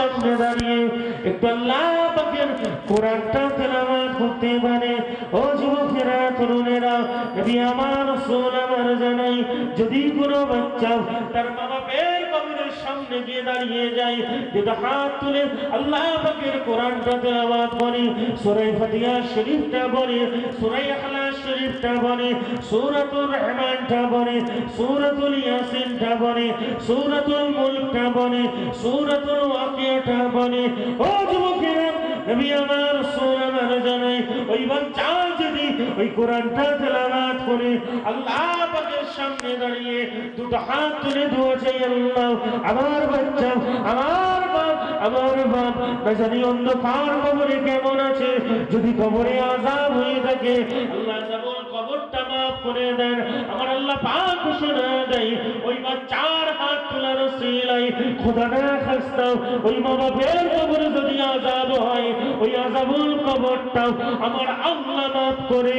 সামনে দাঁড়িয়ে একটু আল্লাহ পাকের কোরআনটা তেলাওয়াত করতে পারে। ও যুবকেরা, তরুণেরা নবী আমার রাসূল আমার জানাই, যদি কোনো বাচ্চা তার মা বাপের কবরের সামনে গিয়ে দাঁড়িয়ে যায়, যদি হাত তুলে আল্লাহ পাকের কোরআনটা তেলাওয়াত করে সূরা ফাতিহা শরীফটা বলে সূরা ইখলাস শরীফটা বলে, সূরাতুর রহমানটা বলে, সূরাতুল ইয়াসিনটা বলে, সূরাতুল মুলকটা বলে, সূরাতুল ওয়াকিয়াটা বলে। ও যুবকেরা, নবী আমার রাসূল আমার জানাই ওই বাচ্চা ওই কোরআনটা তেলাওয়াত করে আল্লাহ পাকের সামনে দাঁড়িয়ে দুটো হাত তুলে দোয়া আল্লাহ। আমার বাচ্চা, আমার বাপ আমার বাপ, না জানি অন্ধকার কবরে কেমন আছে, যদি কবরে আজাব হয়ে থাকে, আল্লাহ যেমন কবরটা মাফ করে দেন, আমার আল্লাহ পাক দেয়, ওই বাচ্চার হাত তোলার সিলাই খোদা না ওই মা বাপের কবরে যদি আজাব হয়, ওই আজাবুল কবরটাও আমার আল্লাহ মাফ করে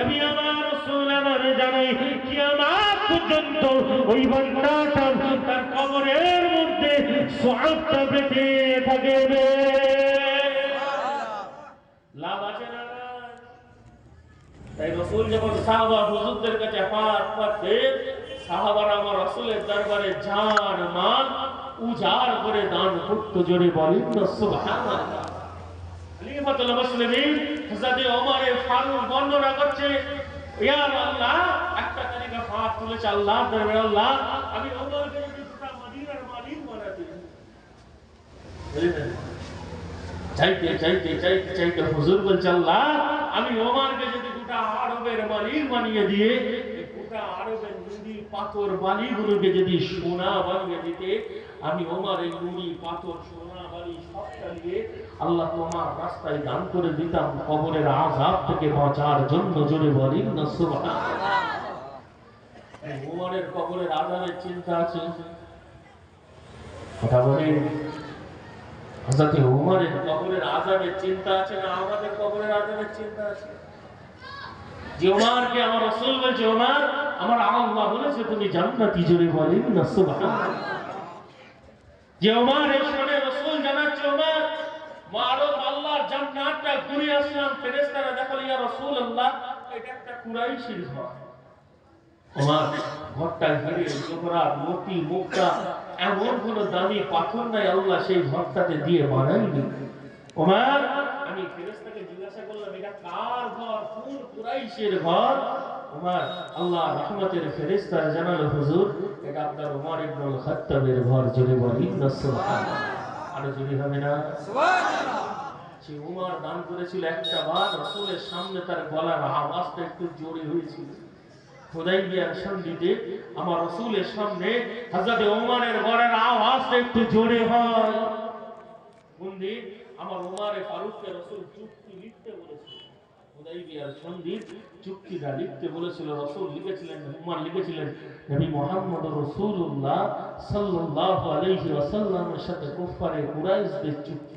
নবী আমার রাসূল, আমার জানাই কিয়ামত পর্যন্ত ওই বান্দাটা তার কবরের মধ্যে সুআবটা পেতে থাকবে। লাভ আছে না? তাই রসুল যখন সাহাবা হুজুরদের কাছে হাত পাতবে সাহাবারা আমার রসুলের দরবারে জান, মান, উজাড় করে দান করতে, জোরে বলেন সুবহানাল্লাহ। খলিফাতুল মুসলিমিন হযরত ফারুক বর্ণনা করছে, ইয়া আল্লাহ, একটা তারিখে হাত তুলেছে আল্লাহ দরবারে আল্লাহ। আমি ওমরকে মদিনার মালিক চাইতে চাইতে চাইতে চাইতে হুজুর বলছে আল্লাহ, আমি ওমারকে যদি গোটা আরবের মালিক বানিয়ে দিয়ে গোটা আরবের নুড়ি পাথর বালিগুলোকে যদি সোনা বানিয়ে দিতে, আমি ওমার এই পাথর, সোনা বালি সবটা নিয়ে আল্লাহ তোমার রাস্তায় দান করে দিতাম কবরের আজাব থেকে বাঁচার জন্য, জোরে বলি না এই কবরের আজাবের চিন্তা আছে? কথা বলি কবরের আযাবের চিন্তা আছে না আমাদের কবরের আযাবের চিন্তা আছে? যে আমার বলছে, উমার, আমার আল্লাহ বলেছে, তুমি জান্নাতি, জোরে বলেন না, সুবহানাল্লাহ। যে রাসূল জানাচ্ছে, উমার মারব ঘুরে এটা একটা ঘর। আমার ঘরটা এমন কোন দামি পাথর নাই, আল্লাহ সেই ঘরটাতে দিয়ে বানাইনি। ওমার, আমি ফেরেশতাকে জিজ্ঞাসা করলাম, এটা কার ঘর? কোন কুরাইশের ঘর? ওমর আল্লাহ রহমতের হুজুর, এটা আপনার ঘর সুবহানাল্লাহ। আর হবে না? উমর দান করেছিল একটা বার, রসুলের সামনে তার গলার আওয়াজটা একটু জোরে হয়েছিল। সন্ধিতে আমার রসুলের সামনে গলার আওয়াজটা একটু জোরে হয়। বন্দি আমার ফারুককে রসুল চুক্তি লিখতে বলেছিল। হুদাইবিয়ার সন্ধি চুক্তিটা লিখতে বলেছিল, রসুল লিখেছিলেন, উমর লিখেছিলেন, নবী মুহাম্মদ সাথে কুফারে কুরাইশদের চুক্তি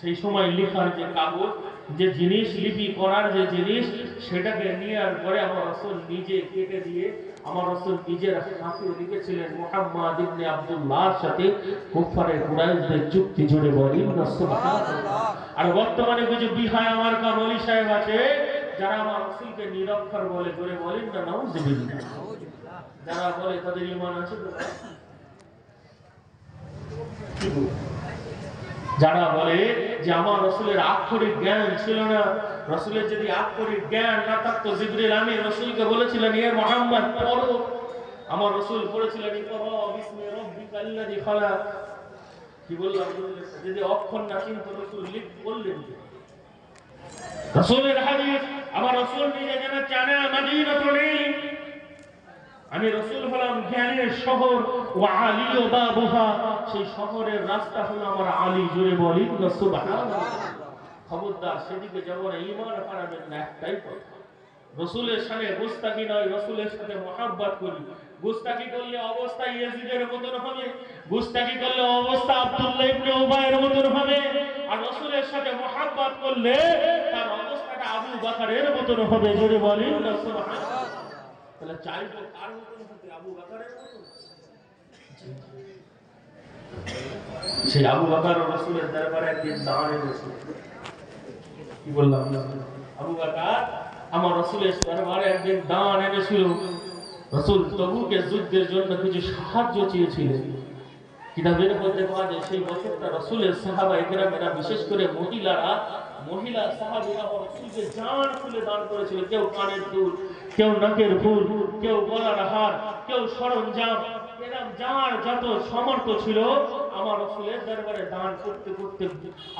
সেই সময় লিখার যে কাগজ, যে জিনিস, লিপি করার যে জিনিস, সেটাকে নেওয়ার পরে আমার রসুল নিজে কেটে দিয়ে আমার রসুল নিজের হাতে লিখেছিলেন মোহাম্মদ ইবনে আব্দুল্লাহর সাথে কুফারে কুরাইশদের চুক্তি জুড়ে বলি আর বর্তমানে কিছু বিহায় আমার কামলি সাহেব আছে, যারা আমার রসুলকে নিরক্ষর বলে করে বলেন না, নাউজুবিল্লাহ যারা বলে তাদের ইমান আছে কি? যারা বলে যে আমার রসুলের আক্ষরিক জ্ঞান ছিল না, রসুলের যদি আক্ষরিক জ্ঞান না থাকতো, জিবরিল আমি রসুলকে বলেছিলেন ইয়ে মোহাম্মদ, পড়ো। আমার রসুল পড়েছিলেন কি বললাম যদি অক্ষর না চিনতো রসুল লিখ, বললেন রসুলের হাদিস, আমার রসুল নিজে জানে মাদিনাতুল ইলম। আমি রসুল হলাম জ্ঞানের শহর ও আলী ও বাবুহা, সেই শহরের রাস্তা হলো আমার আলী জুড়ে বলি খবরদার, সেদিকে যাব না ইমান হারাবেন না, একটাই রসুলের সাথে নয়, রসুলের সাথে মহাব্বত করি। করলে অবস্থা ইয়াজিদের মতন হবে গোস্তাকি করলে অবস্থা আব্দুল্লাহ ইবনে উবাইয়ের মতন হবে, আর রসুলের সাথে মহাব্বত করলে তার অবস্থাটা আবু বাকারের মতন হবে, জোরে বলি সুবহানাল্লাহ। তাহলে কার হতে আবু বাকারের সেই আবু বাকার রসুলের দরবারে একদিন কি বললাম? আবু বাকার, আমার রসুলের দরবারে একদিন দান এনেছিল। রসুল তবুকে যুদ্ধের জন্য কিছু সাহায্য চেয়েছিলেন। কিতাবের মধ্যে পাওয়া যায়, সেই বছরটা রসুলের সাহাবা একরামেরা বিশেষ করে মহিলারা মহিলা সাহাবিরা রসুলকে জান খুলে দান করেছিল। কেউ কানের দুল, কেউ নাকের ফুল কেউ গলার হার, কেউ সরঞ্জাম। এরকম যার যত সমর্থ ছিল, আমার রসুলের দরবারে দান করতে করতে